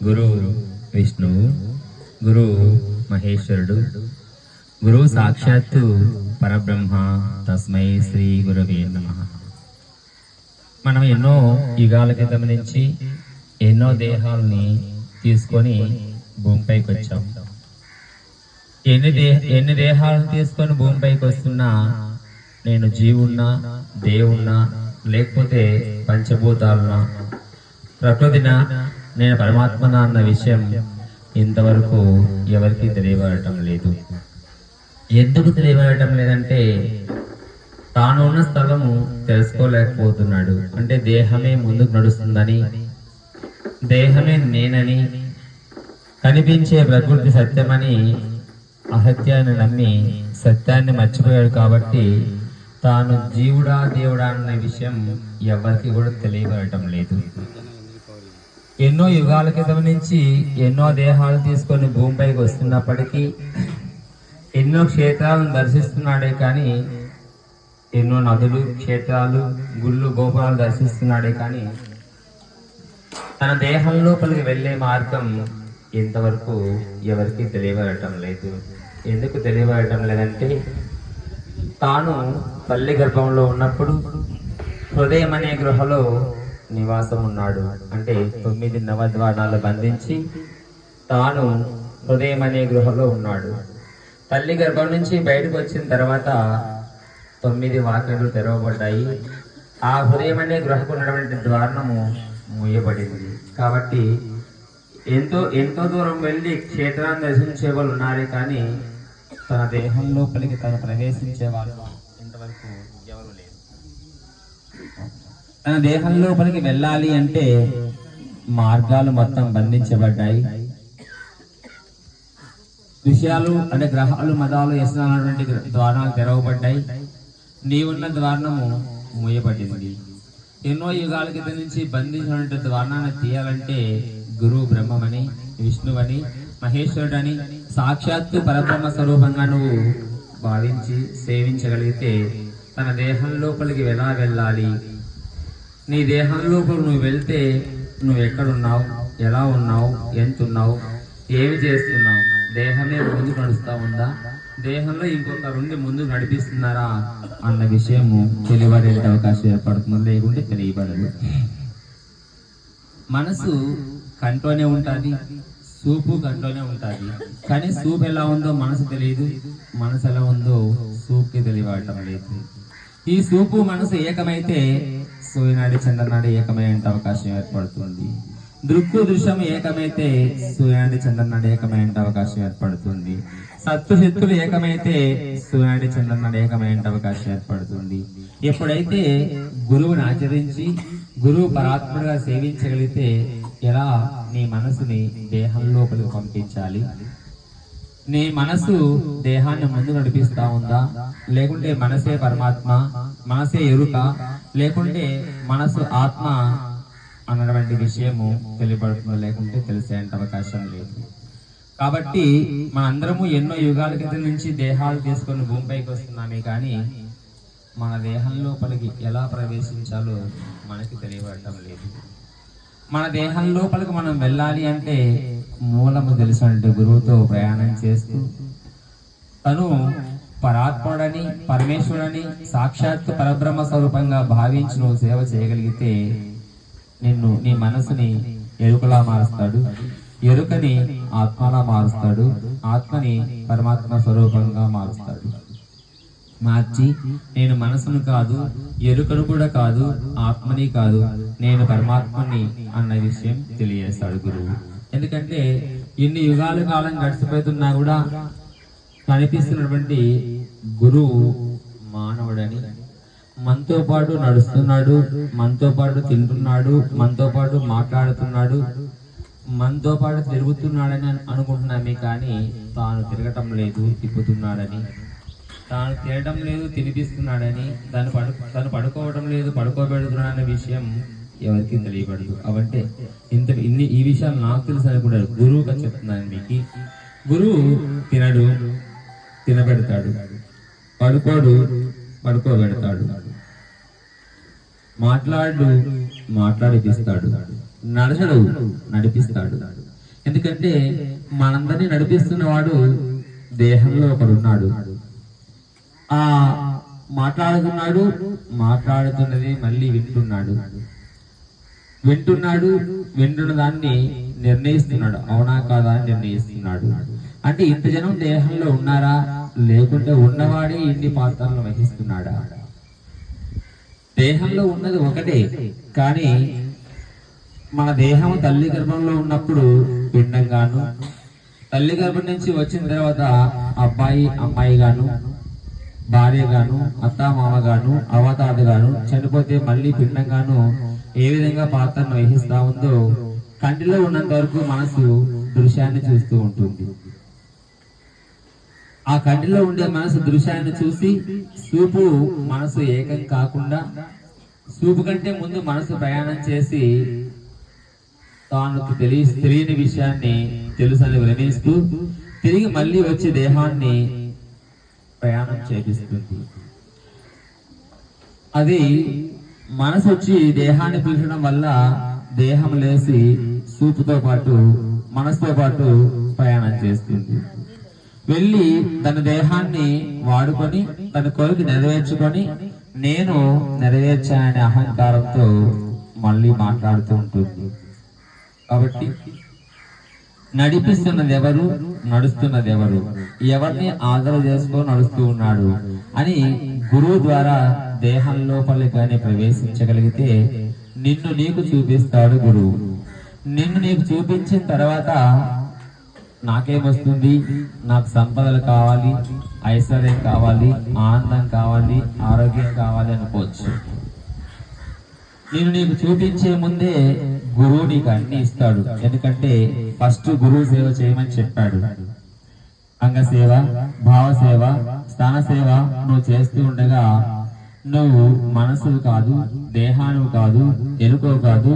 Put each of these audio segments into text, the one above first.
గురువు విష్ణువు గురువు మహేశ్వరుడు గురువు సాక్షాత్తు పరబ్రహ్మ తస్మై శ్రీ గురవే నమ. మనం ఎన్నో యుగాల క్రితం నుంచి ఎన్నో దేహాలని తీసుకొని భూమిపైకి వచ్చాం. ఎన్ని దే ఎన్ని దేహాలను తీసుకొని భూమిపైకి వస్తున్నా నేను జీవున్నా దేవున్నా లేకపోతే పంచభూతాలున్నా ప్రకృతిన నేను పరమాత్మన అన్న విషయం ఇంతవరకు ఎవరికి తెలియబడటం లేదు. ఎందుకు తెలియబడటం లేదంటే తాను ఉన్న స్థలము తెలుసుకోలేకపోతున్నాడు. అంటే దేహమే ముందుకు నడుస్తుందని దేహమే నేనని కనిపించే ప్రకృతి సత్యమని అసత్యాన్ని నమ్మి సత్యాన్ని మర్చిపోయాడు కాబట్టి తాను జీవుడా దేవుడా అన్న విషయం ఎవరికి కూడా తెలియబడటం లేదు. ఎన్నో యుగాల క్రితం నుంచి ఎన్నో దేహాలు తీసుకొని భూమిపైకి వస్తున్నప్పటికీ ఎన్నో క్షేత్రాలను దర్శిస్తున్నాడే కానీ ఎన్నో నదులు క్షేత్రాలు గుళ్ళు గోపురాలు దర్శిస్తున్నాడే కానీ తన దేహం లోపలికి వెళ్ళే మార్గం ఇంతవరకు ఎవరికి తెలియబడటం లేదు. ఎందుకు తెలియబడటం లేదంటే తాను తల్లి గర్భంలో ఉన్నప్పుడు హృదయం అనే గృహలో నివాసం ఉన్నాడు అంటే తొమ్మిది నవద్వారాలు బంధించి తాను హృదయం అనే గృహలో ఉన్నాడు. తల్లి గర్భం నుంచి బయటకు వచ్చిన తర్వాత తొమ్మిది వాకిలు తెరవబడ్డాయి. ఆ హృదయం అనే గృహకు ఉన్నటువంటి ద్వారము మూయబడింది. కాబట్టి ఎంతో ఎంతో దూరం వెళ్ళి క్షేత్రాన్ని దర్శించే వాళ్ళు ఉన్నారే కానీ తన దేహం లోపలికి తను ప్రవేశించే వాళ్ళు ఇంతవరకు ఎవరు లేరు తన దేహం లోపలికి వెళ్ళాలి అంటే మార్గాలు మొత్తం బంధించబడ్డాయి. విషయాలు అంటే గ్రహాలు మతాలు వ్యసనాలటువంటి ద్వారాలు తెరవబడ్డాయి. నీవున్న ద్వారము మూయబడింది. ఎన్నో యుగాల క్రితం నుంచి బంధించినటువంటి ద్వారాన్ని తీయాలంటే గురువు బ్రహ్మమని విష్ణువని మహేశ్వరుడని సాక్షాత్తు పరబ్రహ్మ స్వరూపంగా నువ్వు భావించి సేవించగలిగితే తన దేహం లోపలికి ఎలా వెళ్ళాలి? నీ దేహంలో కూడా నువ్వు వెళ్తే నువ్వు ఎక్కడున్నావు? ఎలా ఉన్నావు? ఎంత ఉన్నావు ఏమి చేస్తున్నావు? దేహమే ముందు నడుస్తూ ఉందా? దేహంలో ఇంకొకరుండి ముందు నడిపిస్తున్నారా? అన్న విషయము తెలియబడే అవకాశం ఏర్పడుతుంది లేకుంటే తెలియబడదు. మనసు కంట్లోనే ఉంటుంది సూపు కంట్లోనే ఉంటుంది. కానీ సూప్ ఎలా ఉందో మనసు తెలియదు మనసు ఎలా ఉందో సూప్కి తెలియబడటం లేదు. ఈ సూపు మనసు ఏకమైతే సూర్యనాడి చంద్రనాడి ఏకమయ్యే అవకాశం ఏర్పడుతుంది. దృక్కు దృశ్యం ఏకమైతే సూర్యనాడి చంద్రనాడి ఏకమయ్యే అవకాశం ఏర్పడుతుంది. సత్తు ఏకమైతే సూర్యనాడి చంద్రనాడి ఏకమయ్యే అవకాశం ఏర్పడుతుంది. ఎప్పుడైతే గురువుని ఆచరించి గురువు పరాత్ముడుగా సేవించగలిగితే ఎలా నీ మనసుని దేహం లోపలికి పంపించాలి? నీ మనసు దేహాన్ని ముందు నడిపిస్తా ఉందా? లేకుంటే మనసే పరమాత్మ మనసే ఎరుక లేకుంటే మనసు ఆత్మ అన్నటువంటి విషయము తెలియబడుతుంది లేకుంటే తెలిసే అవకాశం లేదు. కాబట్టి మనందరము ఎన్నో యుగాల క్రితం నుంచి దేహాలు తీసుకొని భూమిపైకి వస్తున్నామే కానీ మన దేహం లోపలికి ఎలా ప్రవేశించాలో మనకి తెలియబడటం లేదు. మన దేహం లోపలికి మనం వెళ్ళాలి అంటే మూలము తెలిసినటువంటి గురువుతో ప్రయాణం చేస్తూ తను పరాత్ముడని పరమేశ్వరుడని సాక్షాత్ పరబ్రహ్మ స్వరూపంగా భావించి నువ్వు సేవ చేయగలిగితే నిన్ను నీ మనసుని ఎరుకలా మారుస్తాడు. ఎరుకని ఆత్మలా మారుస్తాడు. ఆత్మని పరమాత్మ స్వరూపంగా మారుస్తాడు. మార్చి నేను మనసును కాదు ఎరుకను కూడా కాదు ఆత్మని కాదు నేను పరమాత్మని అన్న విషయం తెలియజేస్తాడు గురువు. ఎందుకంటే ఎన్ని యుగాల కాలం గడిచిపోతున్నా కూడా కనిపిస్తున్నటువంటి గురువు మానవుడని. మనతో పాటు నడుస్తున్నాడు మనతో పాటు తింటున్నాడు మనతో పాటు మాట్లాడుతున్నాడు మనతో పాటు తిరుగుతున్నాడని అనుకుంటున్నామే కానీ తాను తిరగటం లేదు తిప్పుతున్నాడని. తాను తినడం లేదు తినిపిస్తున్నాడని తను పడు తను పడుకోవడం లేదు పడుకోబెడుతున్నాడనే విషయం ఎవరికి తెలియబడదు. అవంటే ఇంత ఇన్ని ఈ విషయాలు నాకు తెలుసు అనుకుంటారు. గురువుగా చెప్తున్నాను మీకు. గురువు తినడు. తినబెడతాడు. పడుకోడు పడుకోబెడతాడు. మాట్లాడు మాట్లాడిపిస్తాడు. నడచడు నడిపిస్తాడు. ఎందుకంటే మనందరినీ నడిపిస్తున్నవాడు దేహంలో ఒకడున్నాడు. ఆ మాట్లాడుతున్నాడు మాట్లాడుతున్నది మళ్ళీ వింటున్నాడు. వింటున్నాడు వింటున్న దాన్ని నిర్ణయిస్తున్నాడు. అవునా కాదా అని నిర్ణయిస్తున్నాడు. అంటే ఇంత జనం దేహంలో ఉన్నారా? లేకుంటే ఉన్నవాడే ఇన్ని పాత్రలను వహిస్తున్నాడా? దేహంలో ఉన్నది ఒకటే కానీ మన దేహం తల్లి గర్భంలో ఉన్నప్పుడు పిండంగాను తల్లి గర్భం నుంచి వచ్చిన తర్వాత అబ్బాయి అమ్మాయి గాను భార్య గాను అత్త మామ గాను అవతాత గాను చనిపోతే మళ్ళీ పిండంగాను ఏ విధంగా పాత్రను వహిస్తా ఉందో కంటిలో ఉన్నంత వరకు మనసు దృశ్యాన్ని చూస్తూ ఉంటుంది. ఆ కంటిలో ఉండే మనసు దృశ్యాన్ని చూసి చూపు మనసు ఏకం కాకుండా చూపు కంటే ముందు మనసు ప్రయాణం చేసి తాను తెలియ తెలియని విషయాన్ని తెలుసని విరమిస్తూ తిరిగి మళ్ళీ వచ్చి దేహాన్ని ప్రయాణం చేపిస్తుంది. అది మనసు వచ్చి దేహాన్ని పిలిచడం వల్ల దేహం లేసి చూపుతో పాటు మనసుతో పాటు ప్రయాణం చేస్తుంది. వెళ్ళి తన దేహాన్ని వాడుకొని తన కోరిక నెరవేర్చుకొని నేను నెరవేర్చాననే అహంకారంతో మళ్ళీ మాట్లాడుతూ ఉంటుంది. కాబట్టి నడిపిస్తున్నది ఎవరు నడుస్తున్నది ఎవరు ఎవరిని ఆదర చేసుకో నడుస్తూ ఉన్నాడు అని గురువు ద్వారా దేహం లోపలి కానీ ప్రవేశించగలిగితే నిన్ను నీకు చూపిస్తాడు గురువు. నిన్ను నీకు చూపించిన తర్వాత నాకేమొస్తుంది నాకు సంపదలు కావాలి ఐశ్వర్యం కావాలి ఆనందం కావాలి ఆరోగ్యం కావాలి అనుకోవచ్చు. నేను నీకు చూపించే ముందే గురువు నీకు అన్ని ఇస్తాడు. ఎందుకంటే ఫస్ట్ గురువు సేవ చేయమని చెప్పాడు. అంగసేవ భావసేవ భావ సేవ స్థాన సేవ నువ్వు చేస్తూ ఉండగా నువ్వు మనసు కాదు దేహాను కాదు ఎరుకో కాదు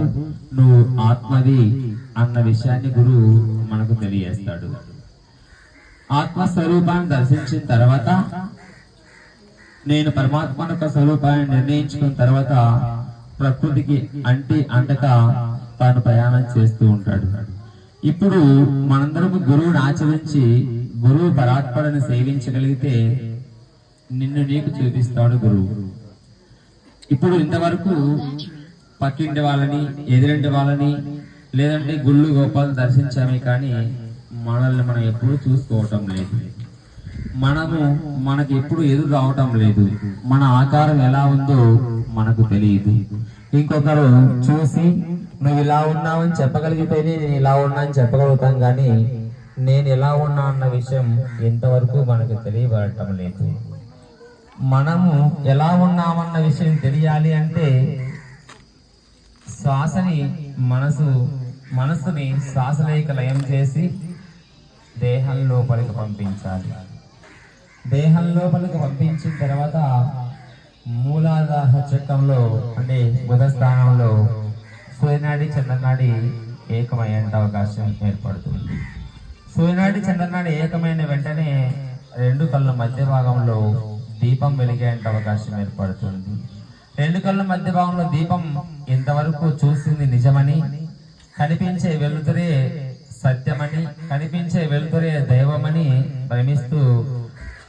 నువ్వు ఆత్మది అన్న విషయాన్ని గురువు మనకు తెలియజేస్తాడు. ఆత్మస్వరూపాన్ని దర్శించిన తర్వాత నేను పరమాత్మ యొక్క స్వరూపాన్ని నిర్ణయించుకున్న తర్వాత ప్రకృతికి అంటి అంటక తాను ప్రయాణం చేస్తూ ఉంటాడు. ఇప్పుడు మనందరము గురువుని ఆచరించి గురువు పరాత్పడని సేవించగలిగితే నిన్ను నీకు చూపిస్తాడు గురువు. ఇప్పుడు ఇంతవరకు పక్కింటి వాళ్ళని ఎదురింటి వాళ్ళని లేదంటే గుళ్ళు గోపాలు దర్శించామే కానీ మనల్ని మనం ఎప్పుడు చూసుకోవటం లేదు. మనము మనకి ఎప్పుడు ఎదురు రావటం లేదు. మన ఆకారం ఎలా ఉందో మనకు తెలియదు. ఇంకొకరు చూసి నువ్వు ఇలా ఉన్నావని చెప్పగలిగితేనే నేను ఇలా ఉన్నా అని చెప్పగలుగుతాం కానీ నేను ఎలా ఉన్నా అన్న విషయం ఎంతవరకు మనకు తెలియబడటం లేదు. మనము ఎలా ఉన్నామన్న విషయం తెలియాలి అంటే శ్వాసని మనసు మనసుని శ్వాసలేక లయం చేసి దేహం లోపలికి పంపించాలి. దేహం లోపలికి పంపించిన తర్వాత మూలాధార చక్రంలో అంటే బుధ స్థానంలో సూర్యనాడి చంద్రనాడి ఏకమయ్యే అవకాశం ఏర్పడుతుంది. సూర్యనాడి చంద్రనాడి ఏకమైన వెంటనే రెండు కళ్ళ మధ్య భాగంలో దీపం వెలిగేంత అవకాశం ఏర్పడుతుంది. రెండు కళ్ళ మధ్య భాగంలో దీపం ఇంతవరకు చూసింది నిజమని కనిపించే వెలుతురే సత్యమని కనిపించే వెలుతురే దైవమని భ్రమిస్తూ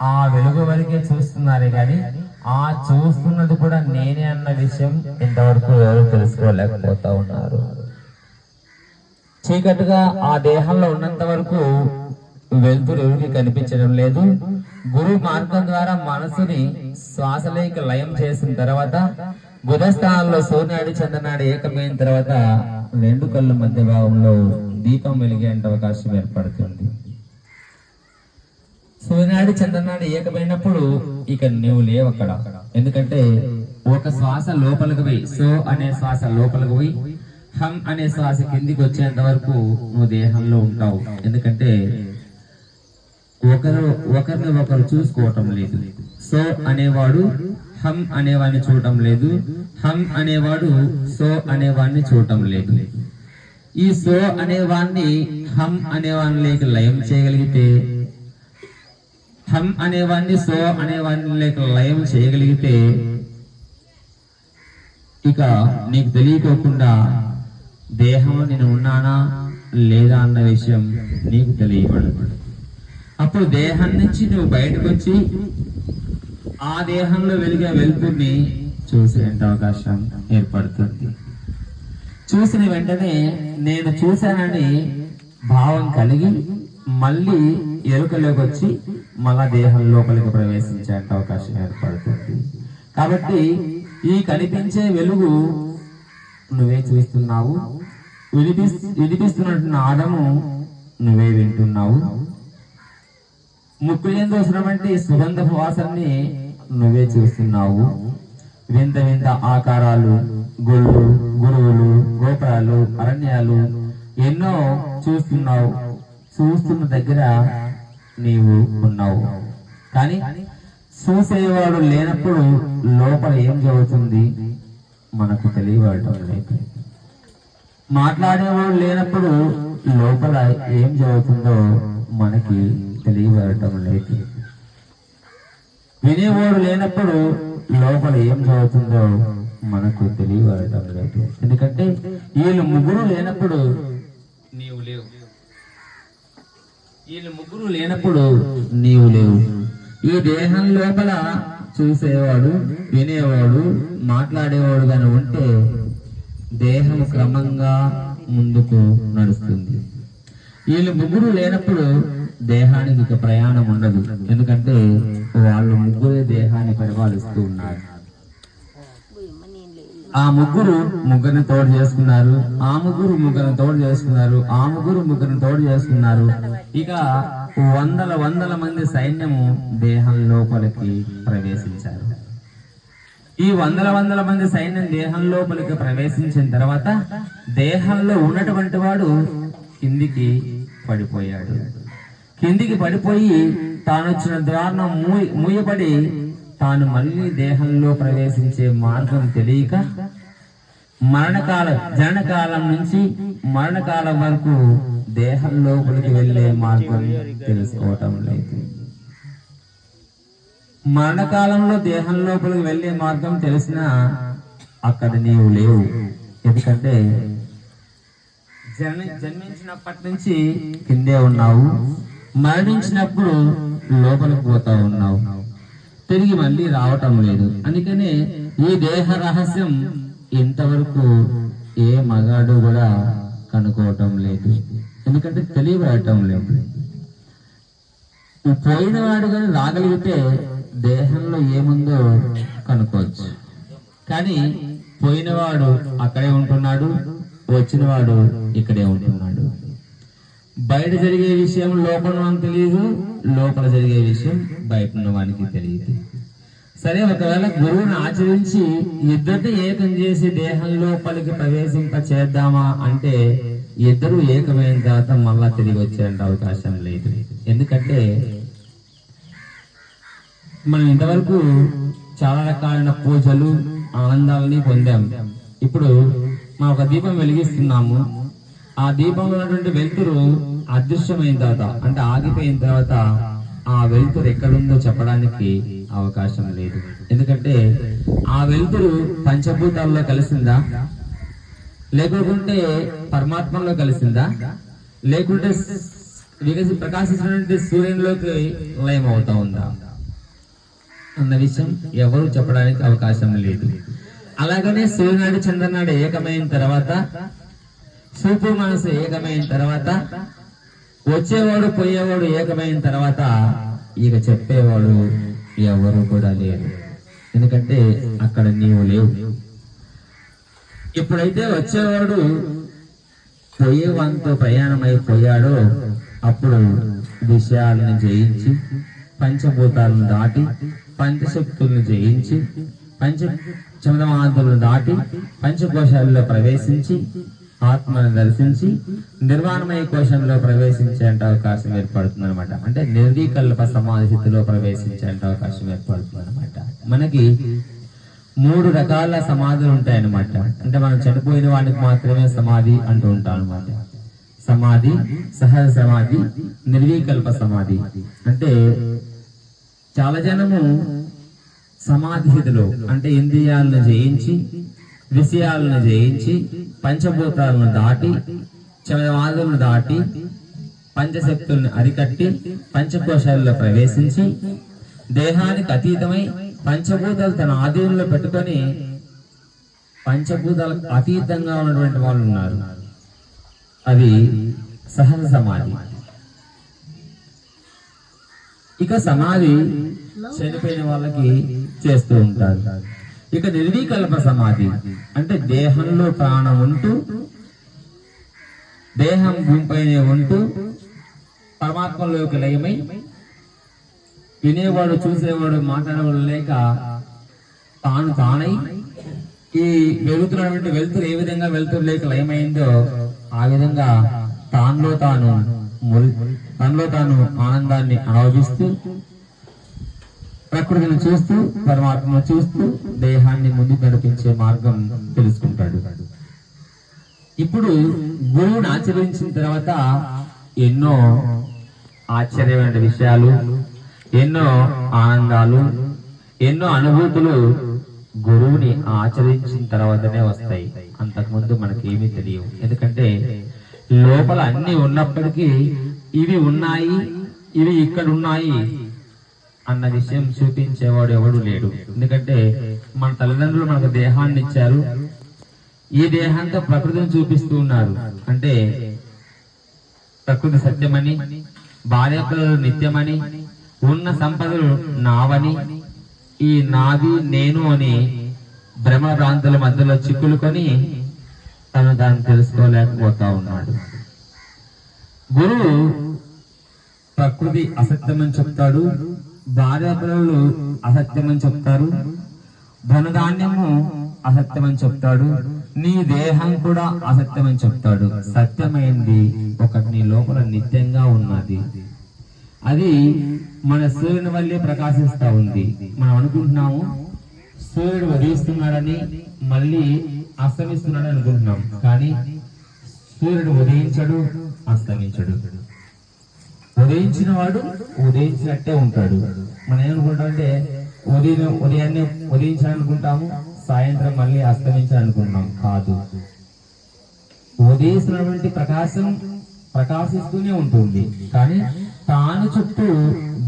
ఆ వెలుగు వరకే చూస్తున్నారు కానీ ఆ చూస్తున్నది కూడా నేనే అన్న విషయం ఇంతవరకు ఎవరు తెలుసుకోలేకపోతా ఉన్నారు. చీకటిగా ఆ దేహంలో ఉన్నంత వరకు వెలుతురు ఎవరికి కనిపించడం లేదు. గురు మార్గం ద్వారా మనసుని శ్వాసలేక లయం చేసిన తర్వాత బుధ స్థానంలో చంద్రనాడు చంద్రనాడి ఏకమైన తర్వాత రెండు కళ్ళు మధ్య భాగంలో దీపం వెలిగే అవకాశం ఏర్పడుతుంది. సూర్యనాడు చంద్రనాడు ఏకమైనప్పుడు ఇక నువ్వు లేవు అక్కడ. ఎందుకంటే ఒక శ్వాస లోపలికి పోయి సో అనే శ్వాస లోపలికి పోయి హం అనే శ్వాస కిందికి వచ్చేంత వరకు నువ్వు దేహంలో ఉంటావు. ఎందుకంటే ఒకరు ఒకరిని ఒకరు చూసుకోవటం లేదు. సో అనేవాడు హమ్ అనేవాడిని చూడటం లేదు. హమ్ అనేవాడు సో అనేవాడిని చూడటం లేదు. ఈ సో అనేవాడిని హమ్ అనేవాడిని లయం చేయగలిగితే హం అనేవాడిని సో అనేవాడిని లేక లయం చేయగలిగితే ఇక నీకు తెలియకోకుండా దేహం నేను ఉన్నానా లేదా అన్న విషయం నీకు తెలియబడదు. అప్పుడు దేహం నుంచి నువ్వు బయటకు వచ్చి ఆ దేహంలో వెలిగే వెలుపుని చూసే అవకాశం ఏర్పడుతుంది? చూసిన వెంటనే నేను చూశానని భావం కలిగి మళ్ళీ ఎరుకలోకి వచ్చి మళ్ళా దేహం లోపలికి ప్రవేశించే అవకాశం ఏర్పడుతుంది. కాబట్టి ఈ కనిపించే వెలుగు నువ్వే చూస్తున్నావు. వినిపి వినిపిస్తున్నట్టు నాదము నువ్వే వింటున్నావు. ముక్కు ఎందు సుగంధ వాసనని నువ్వే చూస్తున్నావు. వింత వింత ఆకారాలు గుళ్ళు గురువులు గోపురాలు అరణ్యాలు ఎన్నో చూస్తున్నావు. చూస్తున్న దగ్గర నీవు ఉన్నావు. కానీ చూసేవాడు లేనప్పుడు లోపల ఏం జరుగుతుంది? మనకు తెలియబడటం లేదు. మాట్లాడేవాడు లేనప్పుడు లోపల ఏం జరుగుతుందో మనకి తెలియబడటం లేదు వినేవాడు లేనప్పుడు లోపల ఏం జరుగుతుందో మనకు తెలియబడటం లేదు ఎందుకంటే వీళ్ళు ముగ్గురు లేనప్పుడు నీవు లేవు. వీళ్ళు ముగ్గురు లేనప్పుడు నీవు లేవు. ఈ దేహం లోపల చూసేవాడు వినేవాడు మాట్లాడేవాడు కానీ ఉంటే దేహం క్రమంగా ముందుకు నడుస్తుంది. వీళ్ళు ముగ్గురు లేనప్పుడు దేహానికి ఇక ప్రయాణం ఉండదు. ఎందుకంటే వాళ్ళు ముగ్గురే దేహాన్ని పరిపాలిస్తూ ఉన్నారు. ఆ ముగ్గురు ముగ్గురిని తోడు చేసుకున్నారు. ఆ ముగ్గురు ముగ్గురిని తోడు చేసుకున్నారు. ఆ ముగ్గురు ముగ్గురిని తోడు చేసుకున్నారు. ఇక వందల వందల మంది సైన్యము దేహం లోపలికి ప్రవేశించారు. ఈ వందల వందల మంది సైన్యం దేహం లోపలికి ప్రవేశించిన తర్వాత దేహంలో ఉన్నటువంటి వాడు కిందికి పడిపోయాడు. కిందికి పడిపోయి తాను వచ్చిన ద్వారం మూయ మూయబడి తాను మళ్ళీ దేహంలో ప్రవేశించే మార్గం తెలియక మరణకాల జననకాలం నుంచి మరణకాలం వరకు దేహం లోపలికి వెళ్ళే మార్గం తెలుసుకోవటం లేదు. మరణకాలంలో దేహం లోపలికి వెళ్ళే మార్గం తెలిసినా అక్కడ నీవు లేవు. ఎందుకంటే జన జన్మించినప్పటి నుంచి కిందే ఉన్నావు. మరణించినప్పుడు లోపలికి పోతా ఉన్నావు. తిరిగి మళ్ళీ రావటం లేదు. అందుకనే ఈ దేహ రహస్యం ఇంతవరకు ఏ మగాడు కూడా కనుక్కోవటం లేదు. ఎందుకంటే తెలియబడటం లేదు. పోయిన వాడు కానీ రాగలిగితే దేహంలో ఏముందో కనుక్కోవచ్చు. కానీ పోయినవాడు అక్కడే ఉంటున్నాడు వచ్చినవాడు ఇక్కడే ఉంటున్నాడు. బయట జరిగే విషయం లోపల మనకు తెలియదు లోపల జరిగే విషయం బయట ఉన్న వానికి తెలియదు. సరే ఒకవేళ గురువుని ఆచరించి ఇద్దరిని ఏకం చేసి దేహం లోపలికి ప్రవేశింప చేద్దామా అంటే ఇద్దరు ఏకమైన తర్వాత మళ్ళా తిరిగి వచ్చే అవకాశం లేదు. ఎందుకంటే మనం ఇంతవరకు చాలా రకాలైన పూజలు ఆనందాలని పొందాం. ఇప్పుడు మా ఒక దీపం వెలిగిస్తున్నాము. ఆ దీపంలో ఉన్నటువంటి వెలుతురు అదృశ్యమైన తర్వాత అంటే ఆగిపోయిన తర్వాత ఆ వెలుతురు ఎక్కడుందో చెప్పడానికి అవకాశం లేదు. ఎందుకంటే ఆ వెలుతురు పంచభూతాల్లో కలిసిందా? లేకుంటే పరమాత్మలో కలిసిందా? లేకుంటే వికసి ప్రకాశించినటువంటి సూర్యునిలోకి లయం అవుతా ఉందా? అన్న విషయం ఎవరు చెప్పడానికి అవకాశం లేదు. అలాగనే సూర్యనాడు చంద్రనాడు ఏకమైన తర్వాత సూపు మనసు ఏకమైన తర్వాత వచ్చేవాడు పోయేవాడు ఏకమైన తర్వాత ఇక చెప్పేవాడు ఎవరు కూడా లేరు. ఎందుకంటే అక్కడ నీవు లేవు. ఇప్పుడైతే వచ్చేవాడు పోయేవానితో ప్రయాణం అయిపోయాడో అప్పుడు విషయాలను జయించి పంచభూతాలను దాటి పంచశక్తులను జయించి పంచ చంద్రమాంతులను దాటి పంచకోశాలలో ప్రవేశించి ఆత్మను దర్శించి నిర్వాణమయ కోశంలో ప్రవేశించే అవకాశం ఏర్పడుతుంది అనమాట అంటే నిర్వీకల్ప సమాధి స్థితిలో ప్రవేశించే అవకాశం ఏర్పడుతుంది అనమాట మనకి మూడు రకాల సమాధులు ఉంటాయన్నమాట. అంటే మనం చనిపోయిన వాడికి మాత్రమే సమాధి అంటూ ఉంటాం అనమాట సమాధి సహజ సమాధి నిర్వీకల్ప సమాధి. అంటే చాలా జనము సమాధి స్థితిలో అంటే ఇంద్రియాలను జయించి విషయాలను జయించి పంచభూతాలను దాటి చమదవాదమును దాటి పంచశక్తుల్ని అరికట్టి పంచకోశాలలో ప్రవేశించి దేహానికి అతీతమై పంచభూతాలు తన ఆధీనంలో పెట్టుకొని పంచభూతాలకు అతీతంగా ఉన్నటువంటి వాళ్ళు ఉన్నారు. అది సహజ సమాధి. ఇక సమాధి చనిపోయిన వాళ్ళకి చేస్తూ ఉంటారు. ఇక నిర్వీకల్ప సమాధి. అంటే దేహంలో ప్రాణం ఉంటూ దేహం భూమిపైనే ఉంటూ పరమాత్మలోకి లయమై వినేవాడు చూసేవాడు మాట్లాడేవాడు లేక తాను తానై ఈ వెలుతున్నటువంటి వెలుతురు ఏ విధంగా వెలుతురు లేక లయమైందో ఆ విధంగా తానులో తాను తనలో తాను ఆనందాన్ని అనుభవిస్తూ ప్రకృతిని చూస్తూ పరమాత్మను చూస్తూ దేహాన్ని ముందు నడిపించే మార్గం తెలుసుకుంటాడు. ఇప్పుడు గురువుని ఆచరించిన తర్వాత ఎన్నో ఆశ్చర్యమైన విషయాలు ఎన్నో ఆనందాలు ఎన్నో అనుభూతులు గురువుని ఆచరించిన తర్వాతనే వస్తాయి. అంతకుముందు మనకేమీ తెలియవు. ఎందుకంటే లోపల అన్ని ఉన్నప్పటికీ ఇవి ఉన్నాయి ఇవి ఇక్కడ ఉన్నాయి అన్న విషయం చూపించేవాడు ఎవడు లేడు. ఎందుకంటే మన తల్లిదండ్రులు మనకు దేహాన్ని ఇచ్చారు. ఈ దేహంతో ప్రకృతిని చూపిస్తూ ఉన్నారు. అంటే ప్రకృతి సత్యమని భార్య పిల్లలు నిత్యమని ఉన్న సంపదలు నావని ఈ నాది నేను అని భ్రమ ప్రాంతాల మధ్యలో చిక్కులుకొని తను దాన్ని తెలుసుకోలేకపోతా ఉన్నాడు. గురువు ప్రకృతి అసత్యమని చెప్తాడు. భార్యాపిల్లలు అసత్యమని చెప్తారు? ధనధాన్యము అసత్యమని చెప్తాడు. నీ దేహం కూడా అసత్యమని చెప్తాడు. సత్యమైంది. ఒకటి నీ లోపల నిత్యంగా ఉన్నది. అది మన సూర్యుని వల్లే ప్రకాశిస్తా ఉంది. మనం అనుకుంటున్నాము సూర్యుడు ఉదయిస్తున్నాడని మళ్ళీ అస్తమిస్తున్నాడని అనుకుంటున్నాం. కానీ సూర్యుడు ఉదయించడు అస్తమించడు. ఉదయించిన వాడు ఉదయించినట్టే ఉంటాడు. మనం ఏమనుకుంటామంటే ఉదయం ఉదయాన్నే ఉదయించాలనుకుంటాము సాయంత్రం మళ్ళీ అస్తమించాలనుకుంటున్నాం. కాదు. ఉదయిస్తున్నటువంటి ప్రకాశం ప్రకాశిస్తూనే ఉంటుంది. కానీ తాను చుట్టూ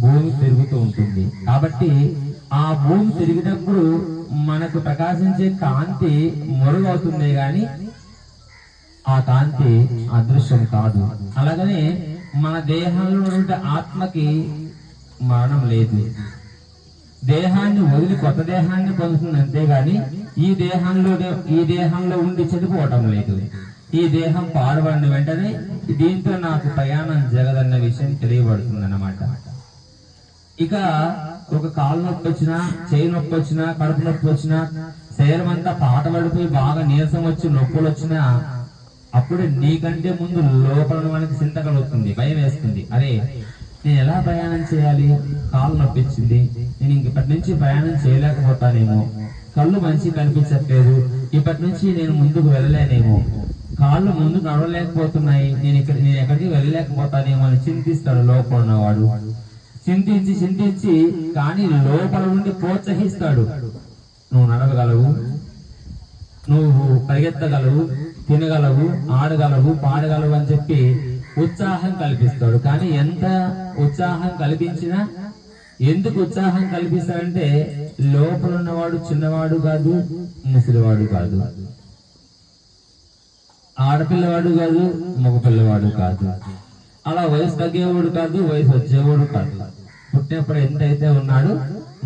భూమి తిరుగుతూ ఉంటుంది. కాబట్టి ఆ భూమి తిరిగినప్పుడు మనకు ప్రకాశించే కాంతి మరుగవుతుంది కానీ ఆ కాంతి అదృశ్యం కాదు. అలాగనే మన దేహంలో ఉండే ఆత్మకి మరణం లేదు దేహాన్ని వదిలి కొత్త దేహాన్ని పొందుతుంది అంతేగాని ఈ దేహంలో ఈ దేహంలో ఉండి చనిపోవటం లేదు. ఈ దేహం పాడబడిన వెంటనే దీంతో నాకు ప్రయాణం జరగదన్న విషయం తెలియబడుతుంది అన్నమాట ఇక ఒక కాలు నొప్పి వచ్చినా చేయి నొప్పి వచ్చినా కడుపు నొప్పి వచ్చినా శరీరం అంతా పాట పడిపోయి బాగా నీరసం వచ్చి నొప్పులు వచ్చినా అప్పుడు నీకంటే ముందు లోపల మనకి చింత కలుగుతుంది భయం వేస్తుంది. అరే నేను ఎలా ప్రయాణం చేయాలి? కాలు నొప్పించింది. నేను ఇంక ఇప్పటి నుంచి ప్రయాణం చేయలేకపోతానేమో. కళ్ళు మంచి కనిపించట్లేదు. ఇప్పటి నుంచి నేను ముందుకు వెళ్ళలేనేమో. కాళ్ళు ముందుకు నడవలేకపోతున్నాయి. నేను ఇక్కడ నేను ఎక్కడికి వెళ్ళలేకపోతానేమో అని చింతిస్తాడు లోపల ఉన్నవాడు. చింతించి చింతించి కానీ లోపల నుండి ప్రోత్సహిస్తాడు. నువ్వు నడవగలవు నువ్వు పరిగెత్తగలవు తినగలవు ఆడగలవు పాడగలవు అని చెప్పి ఉత్సాహం కల్పిస్తాడు. కానీ ఎంత ఉత్సాహం కల్పించినా ఎందుకు ఉత్సాహం కల్పిస్తాడంటే లోపల ఉన్నవాడు చిన్నవాడు కాదు ముసలివాడు కాదు. ఆడపిల్లవాడు కాదు మగపిల్లవాడు కాదు. అలా వయసు తగ్గేవాడు కాదు వయసు వచ్చేవాడు కాదు. పుట్టినప్పుడు ఎంతైతే ఉన్నాడు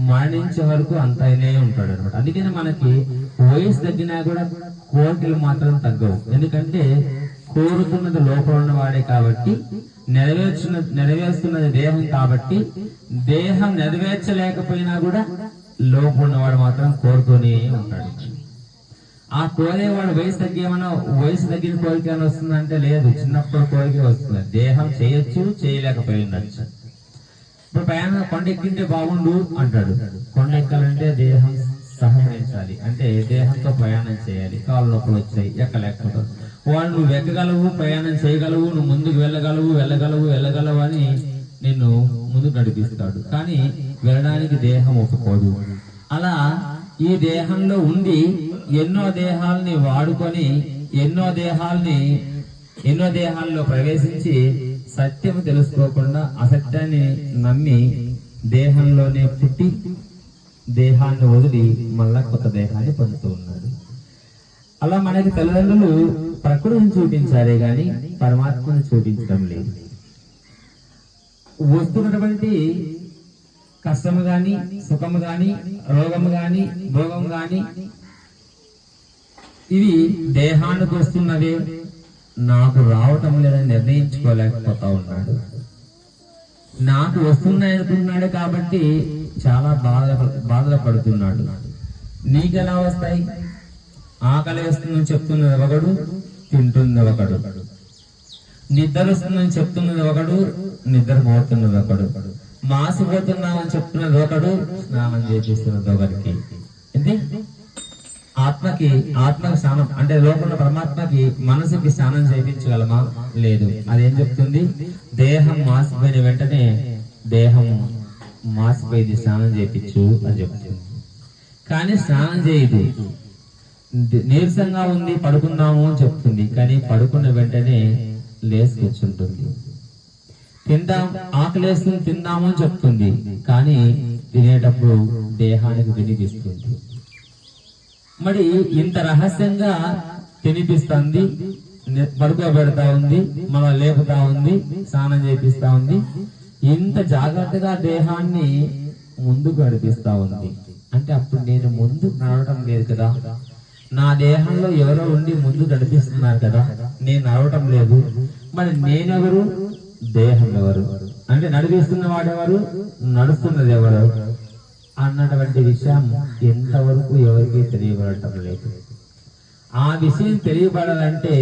మరణించే వరకు అంత ఉంటాడు అనమాట అందుకని మనకి వయసు తగ్గినా కూడా కోరికలు మాత్రం తగ్గవు. ఎందుకంటే కోరుతున్నది లోపల ఉన్నవాడే కాబట్టి నెరవేర్చున్న నెరవేరుస్తున్నది దేహం కాబట్టి దేహం నెరవేర్చలేకపోయినా కూడా లోపల ఉన్నవాడు మాత్రం కోరుతూనే ఉంటాడు. ఆ కోరేవాడు వయసు తగ్గేమన్నా వయసు తగ్గిన కోరిక వస్తుందంటే లేదు. చిన్నప్పుడు కోరిక వస్తుంది. దేహం చేయొచ్చు చేయలేకపోయి ఉండొచ్చు ఇప్పుడు ప్రయాణం కొండ ఎక్కింటే బాగుండు అంటాడు. కొండ ఎక్కాలంటే దేహం సహకరించాలి. అంటే దేహంతో ప్రయాణం చేయాలి. కాళ్ళు నొప్పులు వచ్చాయి ఎక్కలేకపోతావు. వాళ్ళు నువ్వు ఎక్కగలవు ప్రయాణం చేయగలవు నువ్వు ముందుకు వెళ్ళగలవు వెళ్ళగలవు వెళ్ళగలవు అని నిన్ను ముందుకు నడిపిస్తాడు. కానీ వెళ్ళడానికి దేహం ఒప్పుకోదు. అలా ఈ దేహంలో ఉండి ఎన్నో దేహాల్ని వాడుకొని ఎన్నో దేహాల్ని ఎన్నో దేహాల్లో ప్రవేశించి సత్యం తెలుసుకోకుండా అసత్యాన్ని నమ్మి దేహంలోనే పుట్టి దేహాన్ని వదిలి మళ్ళా కొత్త దేహాన్ని పొందుతూ ఉన్నాడు. అలా మనకి తల్లిదండ్రులు ప్రకృతిని చూపించారే గాని పరమాత్మను చూపించడం లేదు. వస్తున్నటువంటి కష్టము గాని సుఖము గాని రోగము గాని భోగం గాని ఇవి దేహానికి వస్తున్నవే. నాకు రావటం లేదని నిర్ణయించుకోలేకపోతా ఉన్నాడు. నాకు వస్తున్నాయి అనుకున్నాడు కాబట్టి చాలా బాధ బాధలు పడుతున్నాడు. నీకు ఎలా వస్తాయి? ఆకలి వస్తుందని చెప్తున్నది ఒకడు తింటున్నది ఒకడు. నిద్ర వస్తుందని చెప్తున్నది ఒకడు నిద్రపోతున్నది ఒకడు. మాసిపోతున్నామని చెప్తున్నది ఒకడు స్నానం చేపిస్తున్నది ఒకరికి ఏంటి? ఆత్మకి ఆత్మకి స్నానం అంటే లోపల పరమాత్మకి మనసుకి స్నానం చేయించగలమా? లేదు. అదేం చెప్తుంది? దేహం మాసిపోయిన వెంటనే దేహం మాసిపోయింది స్నానం చేయించు అని చెప్తుంది. కానీ స్నానం చేయదు. నీరసంగా ఉంది పడుకుందాము అని చెప్తుంది. కానీ పడుకున్న వెంటనే లేచి కూర్చుంటుంది. తిందాం ఆకలేస్తుంది తిందాము అని చెప్తుంది. కానీ తినేటప్పుడు దేహానికి వినిపిస్తుంది. మరి ఇంత రహస్యంగా తినిపిస్తుంది ని- పడుకోబెడతా ఉంది మన లేపుతా ఉంది స్నానం చేపిస్తా ఉంది. ఇంత జాగ్రత్తగా దేహాన్ని ముందుకు నడిపిస్తా ఉంది. అంటే అప్పుడు నేను ముందు నడవటం లేదు కదా. నా దేహంలో ఎవరో ఉండి ముందు నడిపిస్తున్నారు కదా. నేను నడవటం లేదు. మరి నేనెవరు? దేహం ఎవరు? అంటే నడిపిస్తున్న వాడెవరు? నడుస్తున్నది ఎవరు? అన్నటువంటి విషయం ఎంతవరకు ఎవరికి తెలియబడటం లేదు. ఆ విషయం తెలియబడాలంటే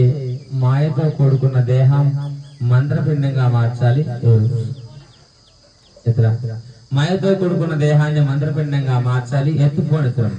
మాయతో కూడుకున్న దేహం మంత్రపిండంగా మార్చాలి. మాయతో కూడుకున్న దేహాన్ని మంత్రపిండంగా మార్చాలి. ఎత్తుకోనితరం